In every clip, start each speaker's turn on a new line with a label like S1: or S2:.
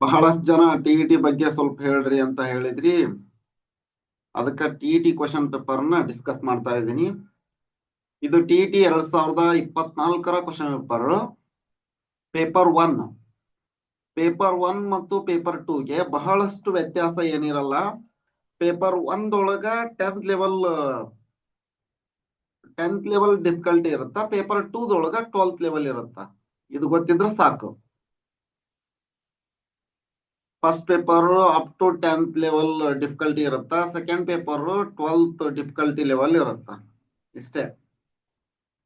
S1: ಬಹಳಷ್ಟು ಜನ T E T ಬಗ್ಗೆ ಸ್ವಲ್ಪ ಹೇಳ್ರಿ ಅಂತ ಹೇಳಿದ್ರಿ. ಅದಕ್ಕೆ ಟಿ ಟಿ ಕ್ವಶನ್ ಪೇಪರ್ನ ಡಿಸ್ಕಸ್ ಮಾಡ್ತಾ ಇದ್ದೀನಿ. ಇದು ಟಿ ಟಿ ಎರಡ್ ಸಾವಿರದ ಇಪ್ಪತ್ನಾಲ್ಕರ question paper paper one paper one ಮತ್ತು ಪೇಪರ್ ಟೂಗೆ ಬಹಳಷ್ಟು ವ್ಯತ್ಯಾಸ ಏನಿರಲ್ಲ. Paper ಒಂದೊಳಗ tenth level tenth level difficulty ಇರುತ್ತ? ಪೇಪರ್ ಟೂದೊಳಗ ಟ್ವೆಲ್ತ್ ಲೆವೆಲ್ ಇರುತ್ತ? ಇದು ಗೊತ್ತಿದ್ರೆ ಸಾಕು. First paper up to tenth level difficulty ಇರುತ್ತಾ? Second paper twelfth difficulty level ಇರುತ್ತಾ? ಇಷ್ಟೇ.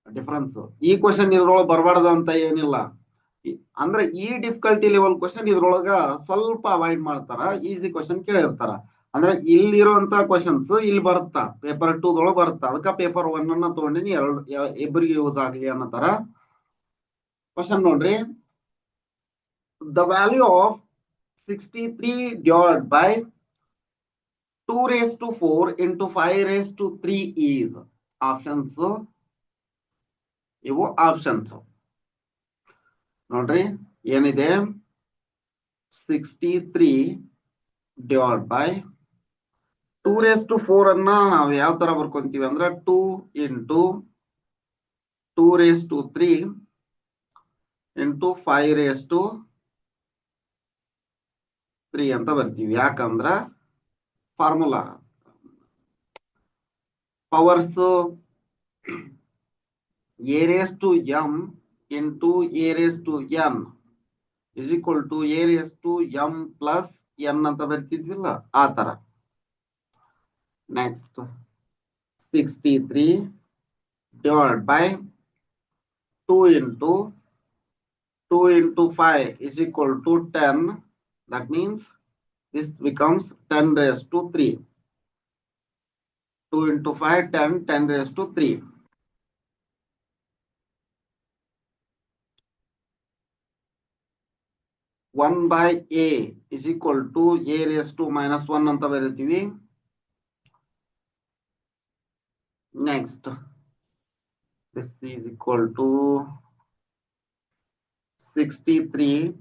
S1: ಡಿಫ್ರೆನ್ಸ್ ಈ ಕ್ವಶನ್ ಇದ್ರೊಳಗೆ ಬರಬಾರ್ದು ಅಂತ ಏನಿಲ್ಲ. ಅಂದ್ರೆ ಈ ಡಿಫಿಕಲ್ಟಿ ಲೆವೆಲ್ ಕ್ವಶನ್ ಇದ್ರೊಳಗ ಸ್ವಲ್ಪ ಅವಾಯ್ಡ್ ಮಾಡ್ತಾರ ಈಸಿ ಕ್ವಶನ್ ಕೇಳಿರ್ತಾರ. ಅಂದ್ರೆ ಇಲ್ಲಿರುವಂತ ಕ್ವಶನ್ಸ್ ಇಲ್ಲಿ ಬರುತ್ತಾ? ಪೇಪರ್ ಟೂ ದೊಳಗೆ ಬರುತ್ತಾ? ಅದಕ್ಕ ಪೇಪರ್ ಒನ್ ಅನ್ನ ತಗೊಂಡಿನಿ, ಎರಡು ಇಬ್ಬರಿಗೆ ಯೂಸ್ ಆಗ್ಲಿ ತರ. ಕ್ವಶನ್ ನೋಡ್ರಿ. The value of sixty three by by two raise to four into five raise to three is options ಇವು ಆಪ್ಷನ್ಸ್ ನೋಡ್ರಿ, ಏನಿದೆ? Sixty three divide by two raise to four ಅನ್ನ ನಾವು ಯಾವ ತರ ಬರ್ಕೊಂತೀವಿ ಅಂದ್ರೆ two into two raise to three into five raise to three ಅಂತ ಬರ್ತೀವಿ. ಯಾಕಂದ್ರ formula powers a raise to m into a raise to n is equal to a raise to m plus n ಅಂತ ಬರ್ತಿದ್ವಿಲ್ಲ? ಆ ತರ. Next sixty three divide by two into two into five is equal to ten that means this becomes 10 raised to 3 2 into 5 10 10 raised to 3 1 by a is equal to a raised to minus 1 ಅಂತ ಬರೀತೀವಿ next this is equal to 63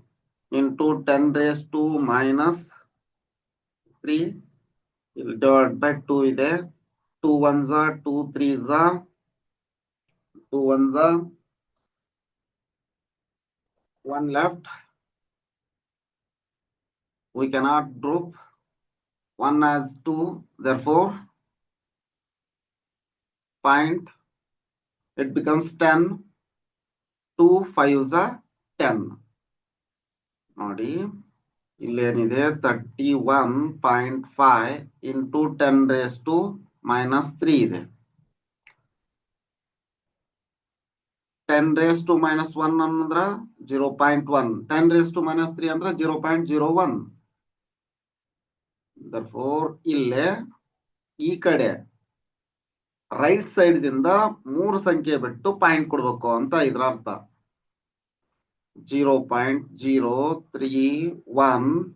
S1: into 10 raised to minus 3 ಇಲ್ಲಿ divided by 2 ಇದೆ 2 ones are 2 threes are 2 ones are 1 left we cannot group 1 as 2 therefore find it becomes 10 2 5s are 10 ನೋಡಿ. ಇಲ್ಲೇನಿದೆ? Thirty one point five into ten raise to minus three ಇದೆ. Ten raise to minus one ಅಂದ್ರ zero point one ten raise to minus three ಅಂದ್ರೆ zero point zero one four ಇಲ್ಲೇ ಈ ಕಡೆ right side ದಿಂದ ಮೂರು ಸಂಖ್ಯೆ ಬಿಟ್ಟು ಪಾಯಿಂಟ್ ಕೊಡ್ಬೇಕು ಅಂತ ಇದ್ರ ಅರ್ಥ 0 0.031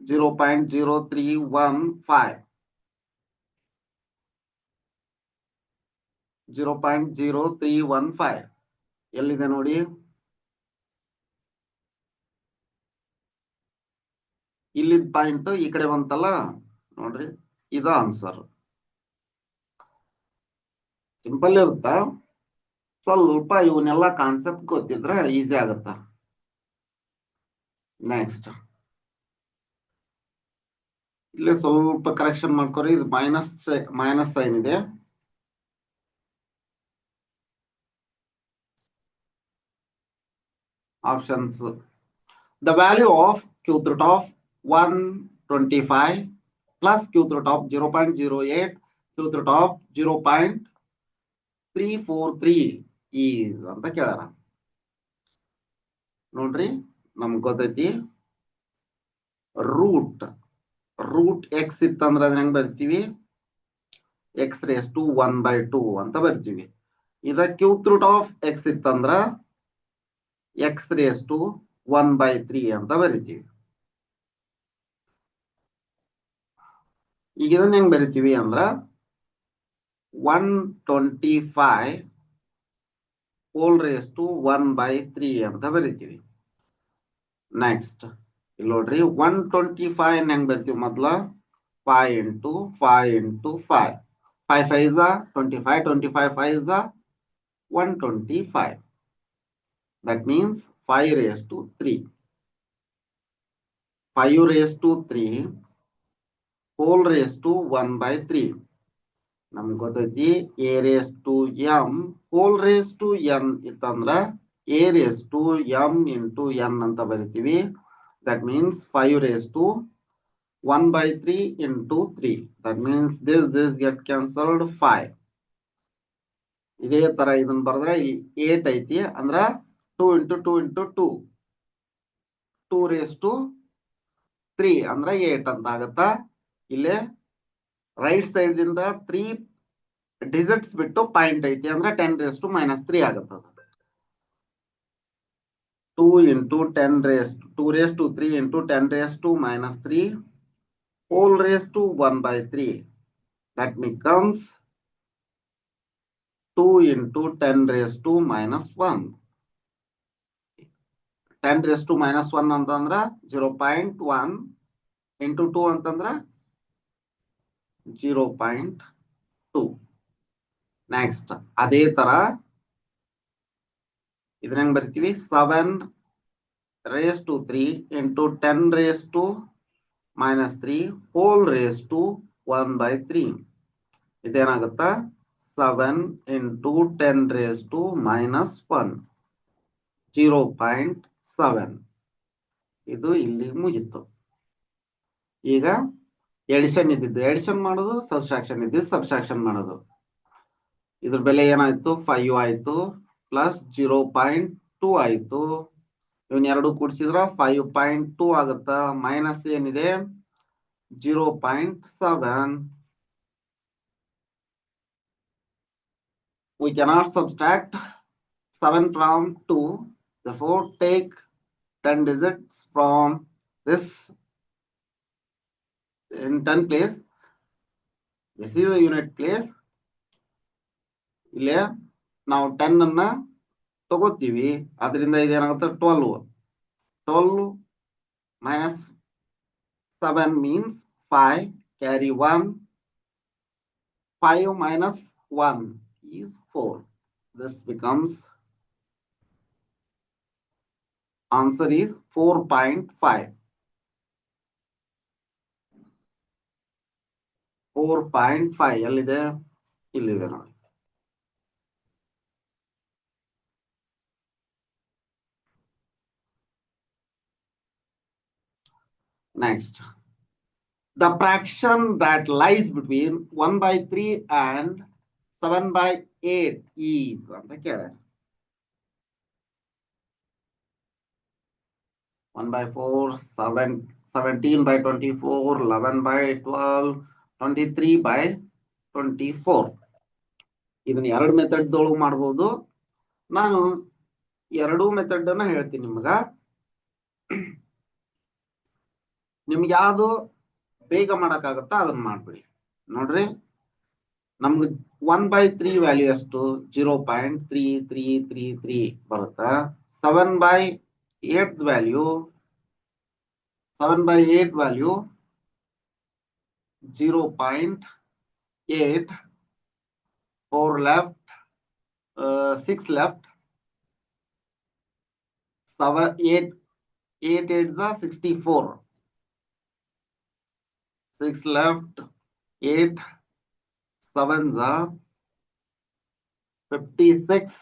S1: 0 0.0315 0 0.0315 ಎಲ್ಲಿದೆ ನೋಡಿ? ಇಲ್ಲಿದ್ ಪಾಯಿಂಟ್ ಈ ಕಡೆ ಬಂತಲ್ಲ? ನೋಡ್ರಿ, ಇದು ಆನ್ಸರ್ ಸಿಂಪಲ್ ಇರುತ್ತಾ. ಸ್ವಲ್ಪ ಇವನ್ನೆಲ್ಲ ಕಾನ್ಸೆಪ್ಟ್ ಗೊತ್ತಿದ್ರೆ ಈಸಿ ಆಗುತ್ತೆ. ನೆಕ್ಸ್ಟ್ ಇಲ್ಲೇ ಸ್ವಲ್ಪ ಕರೆಕ್ಷನ್ ಮಾಡ್ಕೊರಿ. ಇದು ಮೈನಸ್ ಮೈನಸ್ ಸೈನ್ ಇದೆ. Options the value of cube root of one twenty five plus cube root of zero point zero eight cube root of zero point three four three is ಅಂತ ಕೇಳಾರ ನೋಡ್ರಿ, ನಮ್ಗ್ ಗೊತ್ತೈತಿ? Root root X ಇತ್ತಂದ್ರ ಅದನ್ನ ಹೆಂಗ್ ಬರ್ತೀವಿ? X raise to one by two ಅಂತ ಬರ್ತೀವಿ. ಇದ ಕ್ಯೂತ್ ರೂಟ್ ಆಫ್ ಎಕ್ಸ್ ಇತ್ತಂದ್ರ x raise to one by three ಅಂತ ಬರಿತೀವಿ. ಈಗ ಇದನ್ನ ಹೆಂಗ್ ಬರಿತೀವಿ ಅಂದ್ರ one twenty five whole raise to one by three ಅಂತ ಬರಿತೀವಿ. ನೆಕ್ಸ್ಟ್ ಇಲ್ಲಿ ನೋಡ್ರಿ ಒನ್ ಟ್ವೆಂಟಿ ಫೈವ್ ಹೆಂಗ್ ಬರ್ತೀವಿ ಮೊದ್ಲ? Five into five into five five five is twenty five twenty five five is one twenty five that means five raise to three five raise to three whole raise to one by three ನಮ್ಗೆ ಗೊತ್ತೈತಿ a raise to m whole raise to n ಇತ್ತಂದ್ರ a raise to m into n ಅಂತ ಬರಿತೀವಿ. That means five raise to one by three into three that means this this get cancelled five ಇದೇ ತರ ಇದನ್ನ ಬರೆದ್ರೆ ಇಲ್ಲಿ eight ಐತಿ ಅಂದ್ರ two into two into two two raise to three ಅಂದ್ರೆ ಏಟ್ ಅಂತ ಆಗತ್ತ? ಇಲ್ಲೇ ರೈಟ್ ಸೈಡ್ ತ್ರೀ ಡಿಜಿಟ್ಸ್ ಬಿಟ್ಟು ಪಾಯಿಂಟ್ ಐತಿ ಅಂದ್ರೆ ten raise to minus three ಆಗತ್ತದ two into ten raise to raise to three into ten raise to minus three whole raise to one by three that becomes two into ten raise to minus one ten raise to minus one ಅಂತಂದ್ರ zero point one into two ಅಂತಂದ್ರ zero point two next ಅದೇ ತರ ಇದ್ರ ಹೆಂಗ್ ಬರ್ತೀವಿ? Seven raise to three into ten raise to minus three whole raise to one by three ಇದೇನಾಗುತ್ತ? Seven into ten raise to minus one zero point seven ಇದು ಇಲ್ಲಿ ಮುಗೀತು. ಈಗ ಎಡಿಷನ್ ಇದ್ದಿದ್ದು. ಎಡಿಷನ್ ಮಾಡೋದು, ಸಬ್ಸ್ಟ್ರಾಕ್ಷನ್ ಇದ್ದಿದ್ದು, ಸಬ್ಸ್ಟ್ರಾಕ್ಷನ್ ಮಾಡೋದು. ಇದ್ರ ಬೆಲೆ ಏನಾಯ್ತು? ಫೈವ್ ಆಯ್ತು ಪ್ಲಸ್ ಜೀರೋ ಪಾಯಿಂಟ್ ಟೂ ಆಯ್ತು. ಇವನ್ ಎರಡು ಕೂಡಿಸಿದ್ರ ಫೈವ್ ಪಾಯಿಂಟ್ ಟೂ ಆಗುತ್ತ? ಮೈನಸ್ ಏನಿದೆ? Zero point seven we cannot subtract 7 from 2 therefore take 10 digits from this in 10 place this is a unit place ಇಲ್ಲೇ ನಾವು ಟೆನ್ ಅನ್ನ ತಗೋತೀವಿ. ಅದರಿಂದ ಇದೇನಾಗುತ್ತೆ? Twelve twelve minus seven means five carry one five minus one is 4. This becomes answer is 4.5. 4.5 ಎಲ್ಲಿದೆ ಇಲ್ಲಿದೆ ನೋಡಿ next the fraction that lies between 1 by 3 and 7 by 8 is ಅಂತ ಕೇಳ್ಯಾರ 1 by 4 7 17 by 24 11 by 12 23 by 24 ಇದನ್ನ ಎರಡು method ದೊಳಗೆ ಮಾಡ್ಬೋದು. ನಾನು ಎರಡೂ ಮೆಥಡ್ ಅನ್ನ ಹೇಳ್ತೀನಿ ನಿಮ್ಗ. ನಿಮ್ಗೆ ಯಾವುದು ಬೇಗ ಮಾಡಕ್ಕಾಗತ್ತಾ ಅದನ್ನ ಮಾಡ್ಬಿಡಿ. ನೋಡ್ರಿ. ನಮ್ಗೆ ಒನ್ ಬೈ ತ್ರೀ ವ್ಯಾಲ್ಯೂ ಎಷ್ಟು? Zero point three three three three ಬರುತ್ತಾ? Seven by eight value seven by eight value 0.8 4 left uh, 6 left 7 8 8 is 64 6 left 8 7 the 56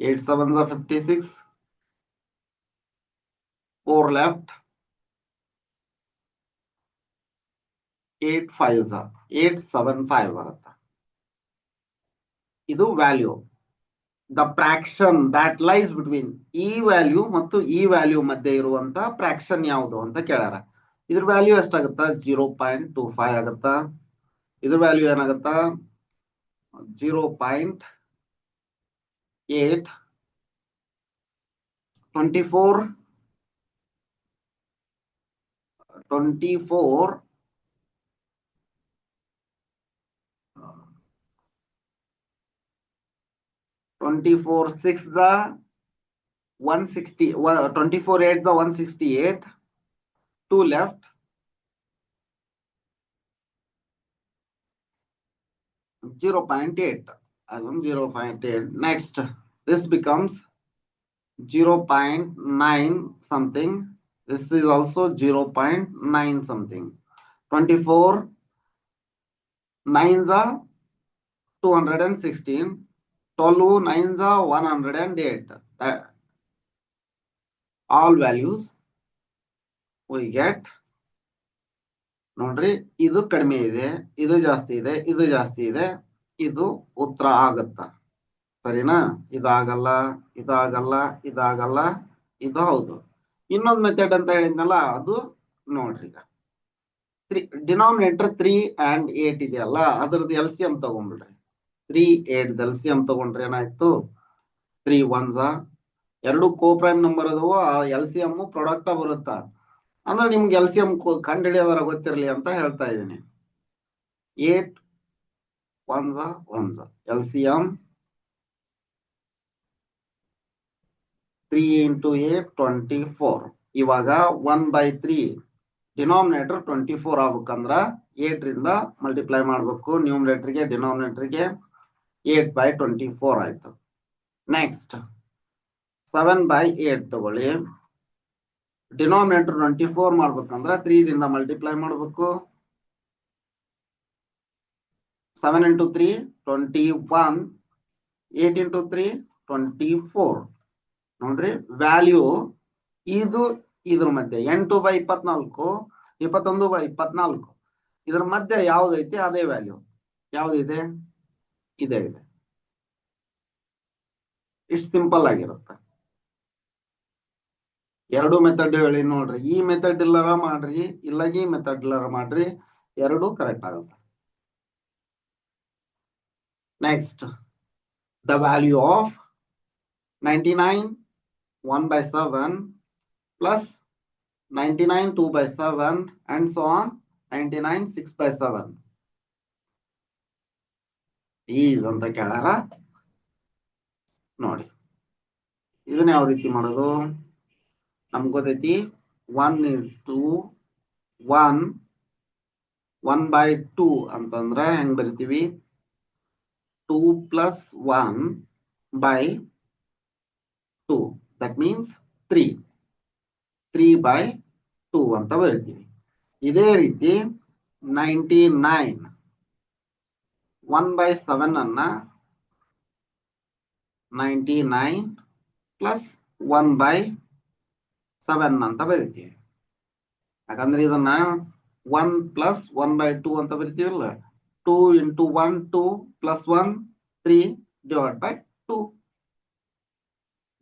S1: 8 7 the 56 4 left eight five eight seven five ಬರುತ್ತೆ. ಇದು value the fraction that lies between ಈ value ಮತ್ತು ಈ value ಮಧ್ಯೆ ಇರುವಂತ ಪ್ರಾಕ್ಷನ್ ಯಾವುದು ಅಂತ ಕೇಳ್ಯಾರ. ಇದ್ರ ವ್ಯಾಲ್ಯೂ ಎಷ್ಟಾಗುತ್ತ? ಜೀರೋ ಪಾಯಿಂಟ್ ಟೂ ಫೈವ್ ಆಗುತ್ತಾ? ಇದ್ರ value ಏನಾಗುತ್ತಾ? Zero point eight twenty four twenty four 24 6 the 160 one, 24 8 the 168 2 left Zero point eight. Assume zero point eight. Next, this becomes zero point nine something. This is also zero point nine something. Twenty four nines are two hundred and sixteen. Twelve nines are one hundred and eight. Uh, all values we get. ನೋಡ್ರಿ ಇದು ಕಡಿಮೆ ಇದೆ ಇದು ಜಾಸ್ತಿ ಇದೆ ಇದು ಜಾಸ್ತಿ ಇದೆ ಇದು ಉತ್ತರ ಆಗತ್ತ? ಸರಿನಾ? ಇದಾಗಲ್ಲ ಇದಾಗಲ್ಲ ಇದಾಗಲ್ಲ ಇದು ಹೌದು. ಇನ್ನೊಂದು ಮೆಥಡ್ ಅಂತ ಹೇಳಿದ್ನಲ್ಲ ಅದು ನೋಡ್ರಿ ಈಗ. Three denominator three and eight ಇದೆಯಲ್ಲ ಅದ್ರದ್ದು L C M ತಗೊಂಡ್ಬಿಡ್ರಿ. Three eight L C M ತಗೊಂಡ್ರೆ ಏನಾಯ್ತು? ತ್ರೀ ಒನ್ಸ ಎರಡು ಕೋ ಪ್ರೈಮ್ ನಂಬರ್ ಅದವು, ಆ ಎಲ್ ಸಿ ಎಂ ಪ್ರಾಡಕ್ಟ್ ಬರುತ್ತಾ? ಅಂದ್ರೆ ನಿಮ್ಗೆ ಎಲ್ ಸಿ ಎಂ ಕಂಡುಹಿಡಿಯೋದರ ಗೊತ್ತಿರಲಿ ಅಂತ ಹೇಳ್ತಾ ಇದ್ದೀನಿ. Eight once once L C. M three into eight twenty four ಇವಾಗ one by three denominator twenty four ಆಗ್ಬೇಕಂದ್ರ ಏಟ್ ರಿಂದ ಮಲ್ಟಿಪ್ಲೈ ಮಾಡ್ಬೇಕು. ನ್ಯೂಮಿನೇಟರ್ಗೆ ಡಿನಾಮಿನೇಟರ್ಗೆ ಏಟ್ ಬೈ ಟ್ವೆಂಟಿ ಫೋರ್ ಆಯ್ತು. ನೆಕ್ಸ್ಟ್ ಸೆವೆನ್ ಬೈ ಏಟ್ ತಗೊಳ್ಳಿ. ಡಿನಾಮಿನೇಟರ್ ಟ್ವೆಂಟಿ ಫೋರ್ ಮಾಡ್ಬೇಕಂದ್ರೆ ತ್ರೀದಿಂದ ಮಲ್ಟಿಪ್ಲೈ ಮಾಡಬೇಕು. Seven into three twenty one eight into three twenty four ನೋಡ್ರಿ ವ್ಯಾಲ್ಯೂ ಇದು ಇದ್ರ ಮಧ್ಯೆ, ಎಂಟು ಬೈ ಇಪ್ಪತ್ನಾಲ್ಕು, ಇಪ್ಪತ್ತೊಂದು ಬೈ ಇಪ್ಪತ್ನಾಲ್ಕು. ಇದ್ರ ಮಧ್ಯೆ ಯಾವ್ದೈತಿ? ಅದೇ ವ್ಯಾಲ್ಯೂ ಯಾವ್ದಿದೆ? ಇದೇ, ಇದೆ. ಇಷ್ಟು ಸಿಂಪಲ್ ಆಗಿರುತ್ತೆ. ಎರಡು ಮೆಥಡ್ ಹೇಳಿ ನೋಡ್ರಿ. ಈ ಮೆಥಡ್ ಇಲ್ಲರ ಮಾಡ್ರಿ, ಇಲ್ಲ ಈ ಮೆಥಡ್ ಇಲ್ಲರ ಮಾಡ್ರಿ, ಎರಡು ಕರೆಕ್ಟ್ ಆಗುತ್ತೆ. Next the value of ninety nine one by seven plus ninety nine two by seven and so on ninety nine six by seven is ಅಂತ ಕೇಳಾರ ನೋಡಿ. ಇದನ್ನ ಯಾವ ರೀತಿ ಮಾಡೋದು? ನಮ್ಗೆ ಗೊತ್ತೈತಿ? One is to one one by two ಅಂತಂದ್ರೆ ಹೆಂಗ್ ಬರಿತೀವಿ? Two plus one by two that means three three by two ಅಂತ ಬರಿತೀವಿ. ಇದೇ ರೀತಿ ninety nine one by seven ಅನ್ನ ninety nine plus one by seven ಅಂತ ಬರಿತೀವಿ. ಯಾಕಂದ್ರೆ ಇದನ್ನ one plus one by two ಅಂತ ಬರಿತೀವಲ್ಲ? Two into one two plus one three divide by two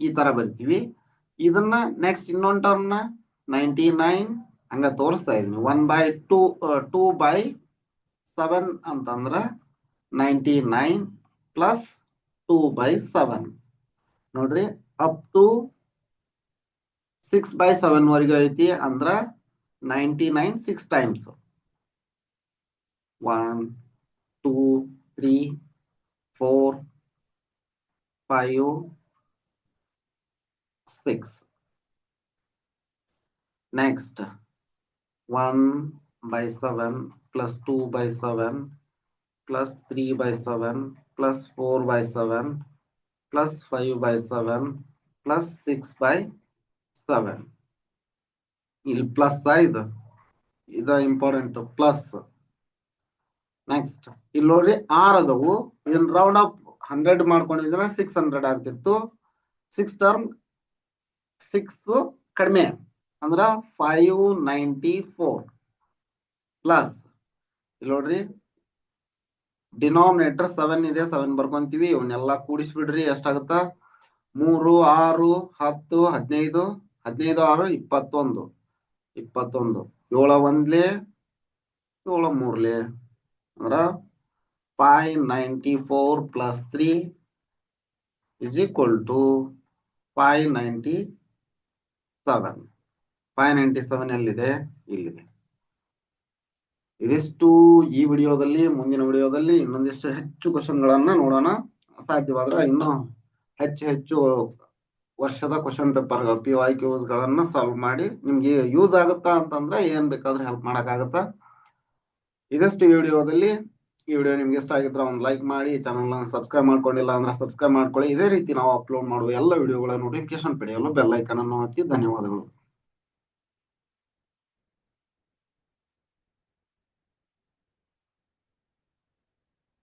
S1: ಈ ತರ ಬರಿತೀವಿ. ಇದನ್ನ ನೆಕ್ಸ್ಟ್ ಇನ್ನೊಂದು ಟರ್ಮ್ನ ನೈಂಟಿ ನೈನ್ ಹಂಗ ತೋರಿಸ್ತಾ ಇದೀನಿ. One by two two by seven ಅಂತಂದ್ರ ninety nine plus two by seven ನೋಡ್ರಿ up to six by seven ವರೆಗೂ ಐತಿ ಅಂದ್ರ ninety nine six times one two three four five six next one by seven plus two by seven plus three by seven plus four by seven plus five by seven plus six by seven ಇಲ್ಲಿ plus ಇದು ಇದು important plus next ಇಲ್ಲಿ ನೋಡ್ರಿ ಆರ್ ಅದವು. ಇದನ್ನ round up hundred ಮಾಡ್ಕೊಂಡಿದ್ರೆ six hundred ಆಗ್ತಿತ್ತು. ಸಿಕ್ಸ್ ಟರ್ಮ್ ಸಿಕ್ಸ್ ಕಡಿಮೆ. ಅಂದ್ರ ಫೈವ್ ನೈಂಟಿ ಫೋರ್ ಪ್ಲಸ್ ಇಲ್ಲಿ ನೋಡ್ರಿ ಡಿನಾಮಿನೇಟರ್ ಸೆವೆನ್ ಇದೆ ಸೆವೆನ್ ಬರ್ಕೊಂತೀವಿ, ಇವನ್ನೆಲ್ಲ ಕೂಡಿಸ್ಬಿಡ್ರಿ, ಎಷ್ಟಾಗುತ್ತ? ಮೂರು, ಆರು, ಹತ್ತು, ಹದಿನೈದು ಹದಿನೈದು, ಆರು, ಇಪ್ಪತ್ತೊಂದು. ಇಪ್ಪತ್ತೊಂದು. ಏಳ ಒಂದ್ಲೆ, ಏಳ ಮೂರ್ಲೆ. ಅಂದ್ರ five ninety four plus three is equal to five ninety seven five ninety seven ಎಲ್ಲಿದೆ? ಇಲ್ಲಿದೆ. ಇದಿಷ್ಟು ಈ ವಿಡಿಯೋದಲ್ಲಿ, ಮುಂದಿನ ವಿಡಿಯೋದಲ್ಲಿ ಇನ್ನೊಂದಿಷ್ಟು ಹೆಚ್ಚು ಕ್ವಶನ್ಗಳನ್ನ ನೋಡೋಣ. ಸಾಧ್ಯವಾದ್ರೆ ಇನ್ನೂ ಹೆಚ್ಚು ಹೆಚ್ಚು ವರ್ಷದ question paper P I Qs ಗಳನ್ನ ಸಾಲ್ವ್ ಮಾಡಿ ನಿಮ್ಗೆ ಯೂಸ್ ಆಗುತ್ತಾ ಅಂತಂದ್ರೆ ಏನ್ ಬೇಕಾದ್ರೆ ಹೆಲ್ಪ್ ಮಾಡಕ್ ಆಗುತ್ತಾ ಇದಷ್ಟು ವಿಡಿಯೋದಲ್ಲಿ. ಈ ವಿಡಿಯೋ ನಿಮ್ಗೆ ಇಷ್ಟ ಆಗಿದ್ರೆ ಒಂದು ಲೈಕ್ ಮಾಡಿ ಚಾನಲ್ ಸಬ್ಸ್ಕ್ರೈಬ್ ಮಾಡ್ಕೊಂಡಿಲ್ಲ ಅಂದ್ರೆ ಸಬ್ಸ್ಕ್ರೈಬ್ ಮಾಡ್ಕೊಳ್ಳಿ. ಇದೇ ರೀತಿ ನಾವು ಅಪ್ಲೋಡ್ ಮಾಡುವ ಎಲ್ಲ ವಿಡಿಯೋಗಳ ನೋಟಿಫಿಕೇಶನ್ ಪಡೆಯಲು ಬೆಲ್ ಐಕನ್ ಅನ್ನು ಒತ್ತಿ. ಧನ್ಯವಾದಗಳು.